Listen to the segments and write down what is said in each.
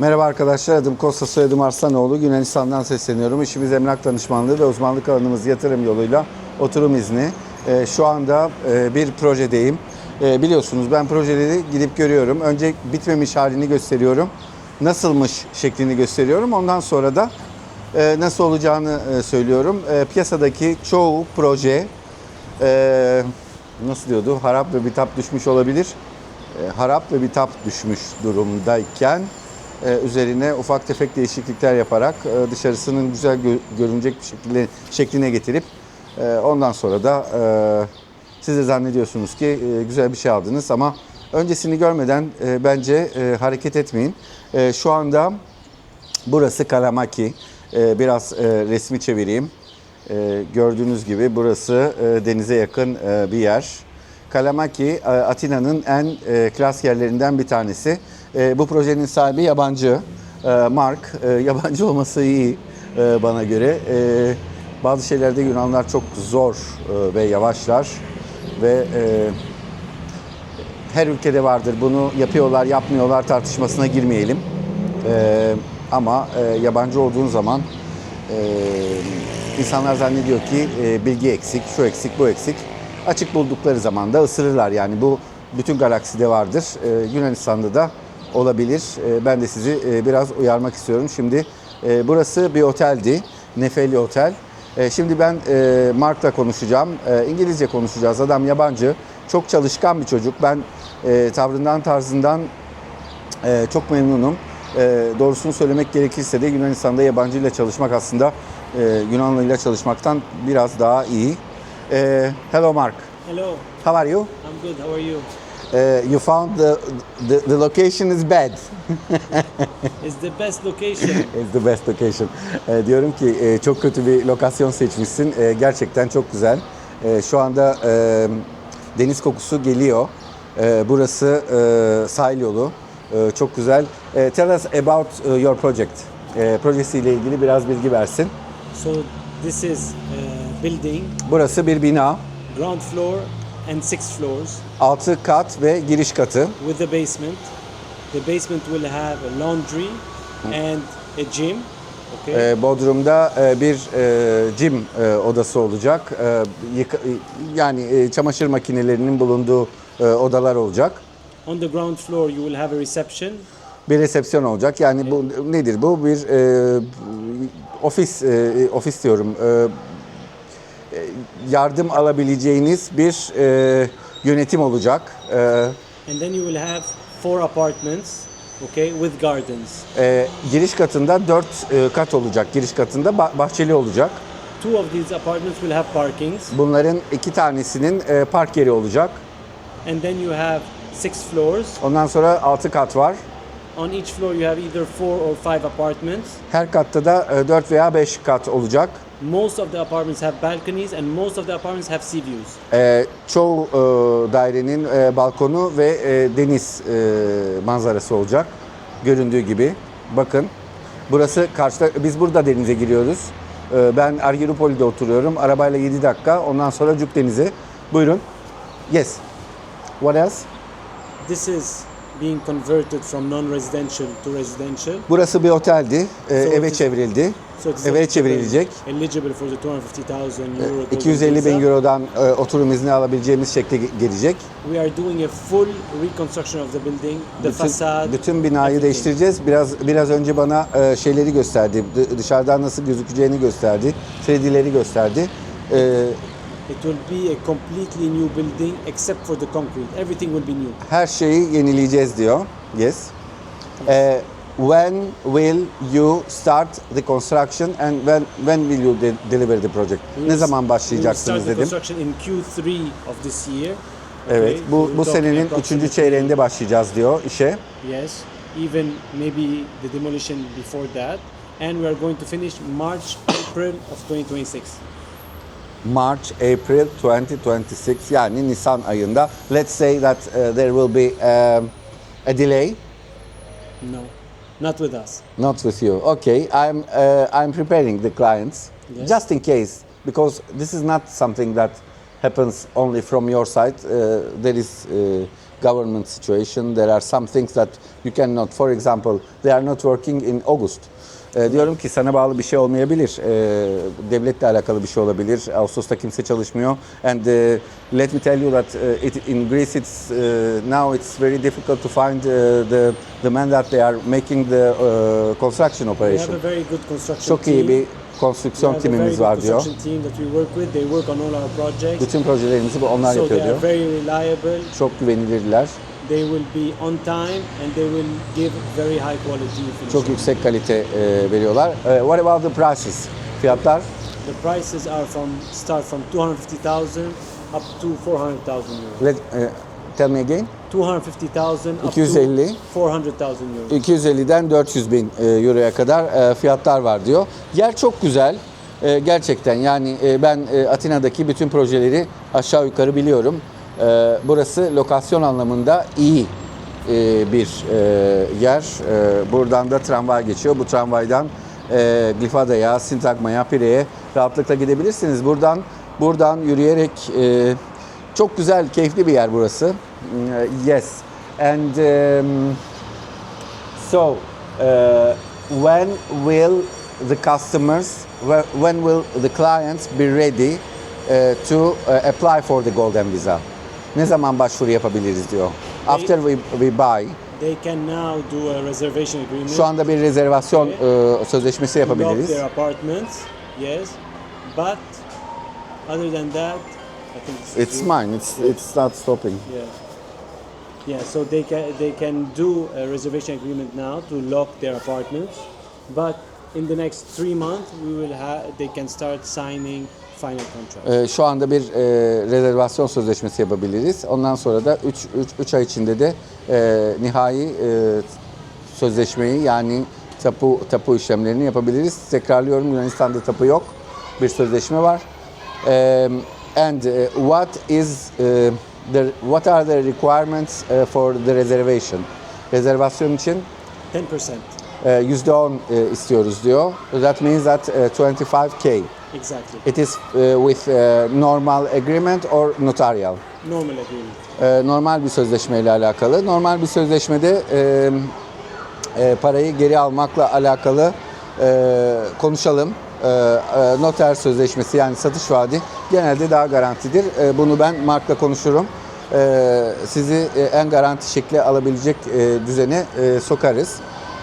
Merhaba arkadaşlar, adım Kosta, soyadım Arslanoğlu. Yunanistan'dan sesleniyorum. İşimiz emlak danışmanlığı ve uzmanlık alanımız yatırım yoluyla oturum izni. Ee, şu anda e, bir projedeyim. Ee, biliyorsunuz ben projeleri gidip görüyorum. Önce bitmemiş halini gösteriyorum. Nasılmış şeklini gösteriyorum. Ondan sonra da e, nasıl olacağını e, söylüyorum. E, piyasadaki çoğu proje e, nasıl diyordu? Harap ve bitap düşmüş olabilir. E, harap ve bitap düşmüş durumdayken e, üzerine ufak tefek değişiklikler yaparak e, dışarısının güzel gö- görünecek bir şekilde şekline getirip e, ondan sonra da e, siz de zannediyorsunuz ki e, güzel bir şey aldınız ama öncesini görmeden e, bence e, hareket etmeyin. E, şu anda burası Kalamaki. E, biraz e, resmi çevireyim. E, gördüğünüz gibi burası e, denize yakın e, bir yer. Kalamaki e, Atina'nın en e, klas yerlerinden bir tanesi. E, bu projenin sahibi yabancı. Mark. Yabancı olması iyi bana göre. Bazı şeylerde Yunanlar çok zor ve yavaşlar ve her ülkede vardır. Bunu yapıyorlar, yapmıyorlar tartışmasına girmeyelim. Ama yabancı olduğun zaman insanlar zannediyor ki bilgi eksik, şu eksik, bu eksik. Açık buldukları zaman da ısırırlar. Yani bu bütün galakside vardır. E, Yunanistan'da da olabilir. E, ben de sizi e, biraz uyarmak istiyorum. Şimdi e, burası bir oteldi. Nefeli Otel. E, şimdi ben e, Mark'la konuşacağım. E, İngilizce konuşacağız. Adam yabancı. Çok çalışkan bir çocuk. Ben e, tavrından, tarzından ee, çok memnunum. Ee, doğrusunu söylemek gerekirse de Yunanistan'da yabancı ile çalışmak aslında e, Yunanlı ile çalışmaktan biraz daha iyi. Ee, hello Mark, Hello, how are you? I'm good. How are you? Ee, you found the, the, the location is bad. It's the best location. It's the best location. Ee, diyorum ki e, çok kötü bir lokasyon seçmişsin. Ee, gerçekten çok güzel. Ee, şu anda e, deniz kokusu geliyor. Ee, burası e, sahil yolu. Ee, çok güzel. Ee, tell us about uh, your project. Ee, projesiyle ilgili biraz bilgi versin. so this is a building, Burası bir bina. ground floor and six floors 6 kat ve giriş katı. with a basement. The basement will have a laundry and a gym. Okay. Ee, Bodrum'da e, bir e, gym e, odası olacak. E, yıka- yani e, çamaşır makinelerinin bulunduğu e, odalar olacak. On the ground floor, you will have a reception. bir resepsiyon olacak. Yani bu nedir bu? Bir e, ofis e, ofis diyorum. E, e, yardım alabileceğiniz bir e, yönetim olacak. E, And then you will have four apartments, okay, with gardens. e, giriş katında dört e, kat olacak. Giriş katında ba- bahçeli olacak. Two of these apartments will have parkings. Bunların iki tanesinin e, park yeri olacak. And then you have six floors. Ondan sonra altı kat var. On each floor, you have either four or five apartments. Her katta da e, dört veya beş kat olacak. Most of the apartments have balconies and most of the apartments have sea views. E, çoğu e, dairenin e, balkonu ve e, deniz e, manzarası olacak. Göründüğü gibi. Bakın. Burası karşıda. Biz burada denize giriyoruz. E, ben Argyropoli'de oturuyorum. Arabayla 7 dakika. Ondan sonra Cuk Denizi. Buyurun. Yes. What else? This is being converted from non-residential to residential. Burası bir oteldi. E, So eve çevrildi. Eve çevrilecek. Eligible for the 250,000 euro. golden 250 bin. Euro'dan e, oturum izni alabileceğimiz şekle ge- gelecek. We are doing a full reconstruction of the building, the bütün, facade. bütün binayı everything. değiştireceğiz. Biraz biraz önce bana e, şeyleri gösterdi. Dışarıdan nasıl gözükeceğini gösterdi. 3D'leri gösterdi. E, It will be a completely new building except for the concrete. Everything will be new. her şeyi yenileyeceğiz diyor. Yes. E, when will you start the construction and when when will you de- deliver the project? We Ne zaman başlayacaksınız we will start dedim. the construction in Q3 of this year. Evet. Okay, Bu we're bu talking senenin üçüncü çeyreğinde başlayacağız diyor işe. Yes, even maybe the demolition before that. And we are going to finish March, April of 2026. March, April 2026 yani Nisan ayında. Let's say that uh, there will be um, a delay. No, not with us. Not with you. Okay, I'm uh, I'm preparing the clients Yes. just in case because this is not something that happens only from your side. Uh, there is uh, government situation. There are some things that you cannot. For example, they are not working in August. Ee, diyorum ki sana bağlı bir şey olmayabilir. Ee, devletle alakalı bir şey olabilir. Ağustos'ta kimse çalışmıyor. And uh, let me tell you that uh, it, in Greece it's uh, now it's very difficult to find uh, the the men that they are making the uh, construction We have operation. a very good construction Çok iyi bir konstrüksiyon timimiz var diyor. with. Bütün projelerimizi onlar So yapıyor diyor. Çok güvenilirler. They will be on time and they will give very high quality finishing. Çok yüksek kalite e, veriyorlar. E, what about the prices? Fiyatlar? The prices are from start from 250,000 up to 400,000 euros. Let, e, tell me again. 250,000 up 250. to 400,000 euros. 250'den 400 bin e, euroya kadar e, fiyatlar var diyor. Yer çok güzel. E, gerçekten yani e, ben e, Atina'daki bütün projeleri aşağı yukarı biliyorum. E, burası lokasyon anlamında iyi e, bir e, yer. E, buradan da tramvay geçiyor. Bu tramvaydan e, Glifada'ya, Sintagma'ya, Pire'ye rahatlıkla gidebilirsiniz. Buradan buradan yürüyerek çok güzel, keyifli bir yer burası. E, Yes. And um, So, uh, when will the customers, wh- when will the clients be ready uh, to uh, apply for the golden visa? Ne zaman başvuru yapabiliriz diyor. After we, we buy, They can now do a reservation agreement. şu anda bir rezervasyon uh, sözleşmesi lock yapabiliriz. their apartments. Yes, but other than that, I think it's, It's mine. It's it's not stopping. Yeah. Yeah, so they can they can do a reservation agreement now to lock their apartments, but in the next three months we will have they can start signing final contracts. Ee, şu anda bir e, rezervasyon sözleşmesi yapabiliriz. Ondan sonra da 3 3 ay içinde de e, nihai e, sözleşmeyi yani tapu tapu işlemlerini yapabiliriz. Tekrarlıyorum Yunanistan'da tapu yok. Bir sözleşme var. Um, and uh, what is uh, the what are the requirements uh, for the reservation? Rezervasyon için 10%. e, %10 e, istiyoruz diyor. That means that e, 25k. Exactly. It is uh, with uh, normal agreement or notarial. Normal agreement. Ee, normal bir sözleşmeyle alakalı. Normal bir sözleşmede e, e, parayı geri almakla alakalı e, konuşalım. E, noter sözleşmesi yani satış vaadi genelde daha garantidir. Bunu ben Mark'la konuşurum. Sizi en garanti şekli alabilecek düzene sokarız.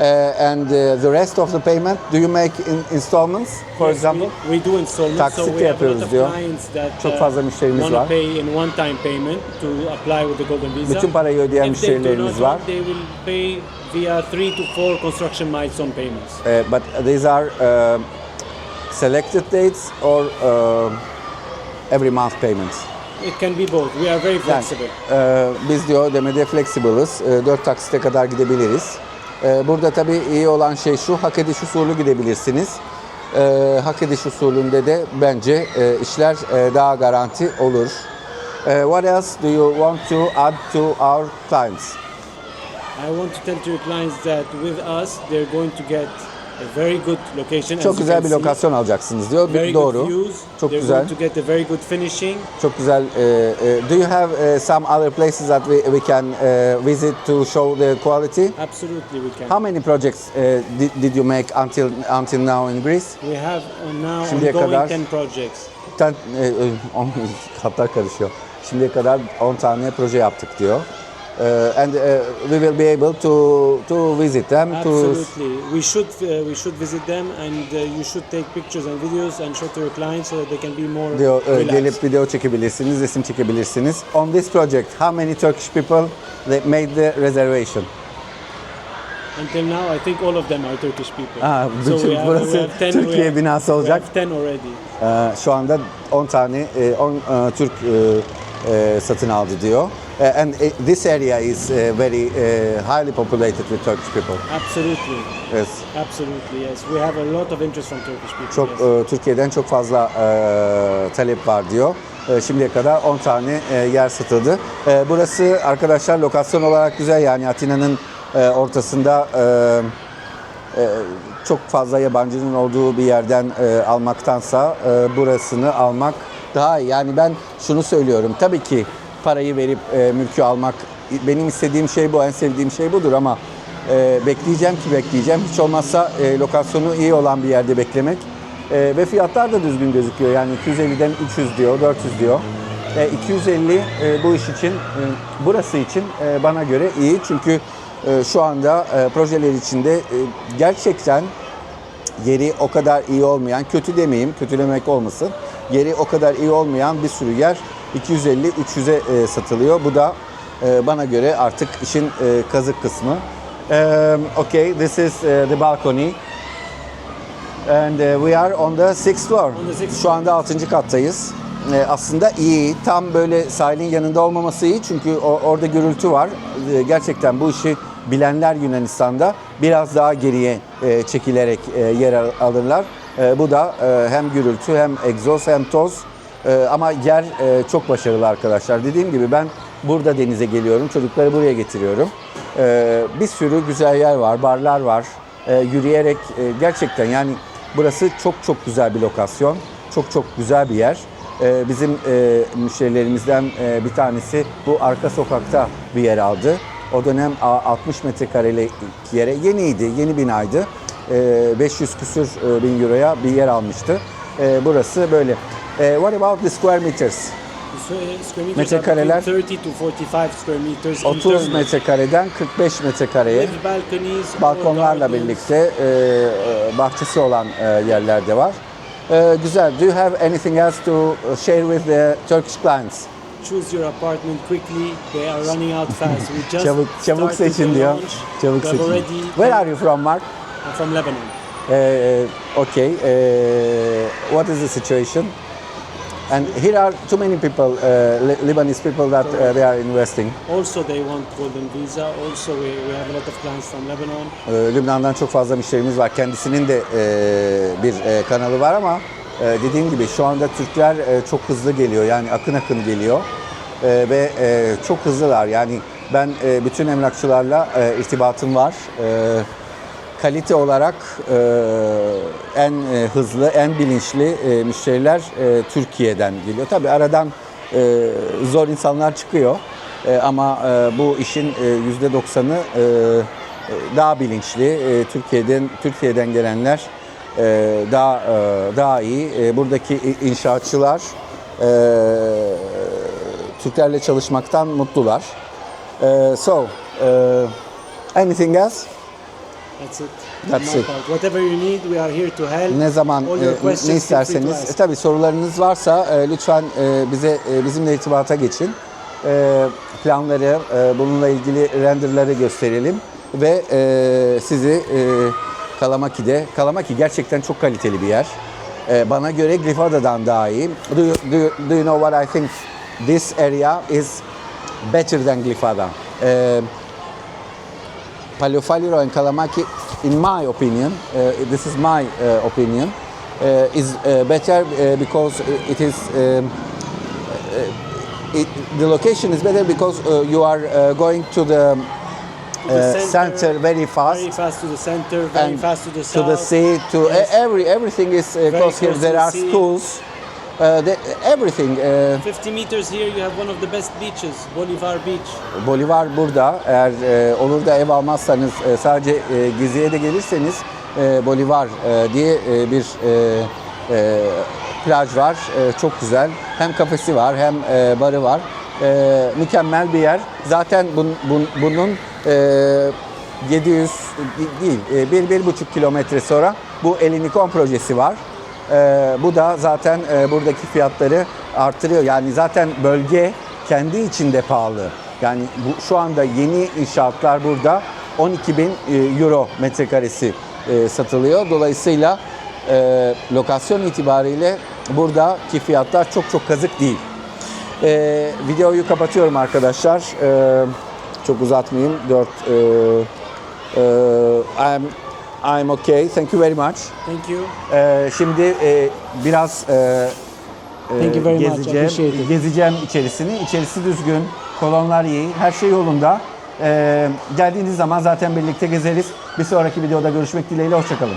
E, and uh, the rest of the payment, do you make in installments, for Yes, example? we, we do installments. Taksitle so yapıyoruz diyor. clients that Çok fazla müşterimiz to var. pay in one time payment to apply with the golden visa. Bütün parayı ödeyen If müşterilerimiz not var. They will pay via three to four construction milestone payments. Uh, but these are uh, selected dates or uh, every month payments. It can be both. We are very Yani, flexible. e, biz diyor demede flexible'ız. E, 4 taksite kadar gidebiliriz. E, burada tabii iyi olan şey şu, hak ediş usulü gidebilirsiniz. E, hak ediş usulünde de bence e, işler e, daha garanti olur. E, what else do you want to add to our clients? I want to tell to your clients that with us they're going to get very good location. Çok güzel bir lokasyon alacaksınız diyor. Very Doğru. good views. Çok they're güzel. going to get a very good finishing. Çok güzel. E, e, do you have e, some other places that we, we can e, visit to show the quality? Absolutely, we can. How many projects uh, did, did you make until until now in Greece? we have uh, now Şimdiye ongoing kadar- 10 projects. Ten, e, e, on, hatlar karışıyor. Şimdiye kadar 10 tane proje yaptık diyor. Uh, and uh, we will be able to to visit them to Absolutely, we should uh, we should visit them, and uh, you should take pictures and videos and show to your clients so that they can be more diyor e, relaxed. gelip video çekebilirsiniz, resim çekebilirsiniz. On this project, how many Turkish people they made the reservation? Until now, I think all of them are Turkish people. Ah, so bütün- we have, burası we have 10, Türkiye we have, binası we olacak. have 10 already. Ee, şu anda 10 tane e, 10 e, Türk e, e, satın aldı diyor. E, and e, this area is e, very highly populated with Turkish people. Absolutely, Yes. absolutely, yes. We have a lot of interest from Turkish people. Çok yes. Türkiye'den çok fazla talep var diyor. Şimdiye kadar 10 tane yer satıldı. Burası arkadaşlar lokasyon olarak güzel yani Atina'nın ortasında çok fazla yabancının olduğu bir yerden almaktansa burasını almak daha iyi. Yani ben şunu söylüyorum. Tabii ki parayı verip e, mülkü almak benim istediğim şey bu, en sevdiğim şey budur ama e, bekleyeceğim ki bekleyeceğim. Hiç olmazsa e, lokasyonu iyi olan bir yerde beklemek. E, ve fiyatlar da düzgün gözüküyor. Yani 250'den 300 diyor, 400 diyor. E, 250 e, bu iş için, e, burası için e, bana göre iyi. Çünkü e, şu anda e, projeler içinde e, gerçekten yeri o kadar iyi olmayan, kötü demeyeyim, kötülemek olmasın. Yeri o kadar iyi olmayan bir sürü yer 250-300'e e, satılıyor. Bu da e, bana göre artık işin e, kazık kısmı. Um, okay, this is the balcony. And we are on the sixth floor. The sixth Şu anda 6. kattayız. Aslında iyi. Tam böyle sahilin yanında olmaması iyi çünkü orada gürültü var. Gerçekten bu işi bilenler Yunanistan'da biraz daha geriye çekilerek yer al- alırlar. Bu da hem gürültü hem egzoz hem toz. E, ama yer e, çok başarılı arkadaşlar. Dediğim gibi ben burada denize geliyorum. Çocukları buraya getiriyorum. E, bir sürü güzel yer var, barlar var. E, yürüyerek e, gerçekten yani burası çok çok güzel bir lokasyon. Çok çok güzel bir yer. Bizim e, müşterilerimizden bir tanesi bu arka sokakta bir yer aldı. O dönem a- 60 metrekarelik yere yeniydi, yeni binaydı. E, 500 küsür bin euroya bir yer almıştı. Burası böyle. E, what about the square meters? Metrekareler? are between 30 to 45 square meters 30 internal. metrekareden 45 metrekareye balkonlarla birlikte e, bahçesi olan e, yerler de var. E, güzel. Do you have anything else to share with the Turkish clients? Choose your apartment quickly. They are running out fast. We just Çabuk çabuk seçin diyor. Çabuk seçin. already Where are you from, Mark? I'm from Lebanon. Uh, okay. Uh, what is the situation? And here are too many people, uh, Li- Lebanese people that uh, they are investing. Also, they want golden visa. Also, we, we have a lot of clients from Lebanon. Ee, Lübnan'dan çok fazla müşterimiz var. Kendisinin de e, bir e, kanalı var ama e, dediğim gibi şu anda Türkler e, çok hızlı geliyor. Yani akın akın geliyor. E, ve e, çok hızlılar. Yani ben e, bütün emlakçılarla e, irtibatım var. E, kalite olarak e, en e, hızlı, en bilinçli e, müşteriler Türkiye'den geliyor. Tabii aradan zor insanlar çıkıyor. Ama bu işin e, yüzde doksanı e, daha bilinçli. Türkiye'den Türkiye'den gelenler daha daha iyi. Buradaki inşaatçılar Türklerle çalışmaktan mutlular. So, anything else? That's it. That's My it. part. Whatever you need, we are here to help. Ne zaman All e, ne questions, feel free to isterseniz. ask. E, tabii sorularınız varsa e, lütfen e, bize e, bizimle irtibata geçin. E, planları, e, bununla ilgili renderları gösterelim ve e, sizi e, Kalamaki'de, Kalamaki gerçekten çok kaliteli bir yer. E, bana göre Grifada'dan daha iyi. Do you, do, you, do you know what I think? This area is better than Glifada. E, Paleofaliro and Kalamaki, in my opinion, uh, this is my uh, opinion, uh, is uh, better uh, because it is um, uh, it, the location is better because uh, you are uh, going to the, To the uh, center, very fast. Very fast to the center, very fast to the to the sea, to Yes. every everything is uh, close here. There the are sea. schools, uh, the, everything. Uh, 50 meters here, you have one of the best beaches, Bolivar Beach. Bolivar burada. Eğer e, olur da ev almazsanız e, sadece e, geziye de gelirseniz e, Bolivar e, diye e, bir e, e, plaj var. E, çok güzel. Hem kafesi var hem e, barı var. E, mükemmel bir yer. Zaten bun, bun- bunun e, 700 değil, e, bir, bir buçuk kilometre sonra bu Elinikon projesi var. Ee, bu da zaten e, buradaki fiyatları arttırıyor. Yani zaten bölge kendi içinde pahalı. Yani bu şu anda yeni inşaatlar burada 12 bin e, euro metrekaresi e, satılıyor. Dolayısıyla e, lokasyon itibariyle buradaki fiyatlar çok çok kazık değil. E, videoyu kapatıyorum arkadaşlar. E, çok uzatmayayım. 4 e, e, I'm okay. Thank you very much. Thank you. Ee, şimdi e, biraz e, e, Thank you very much. gezeceğim, Appreciate it. gezeceğim içerisini. İçerisi düzgün, kolonlar iyi, her şey yolunda. Ee, geldiğiniz zaman zaten birlikte gezeriz. Bir sonraki videoda görüşmek dileğiyle, hoşçakalın.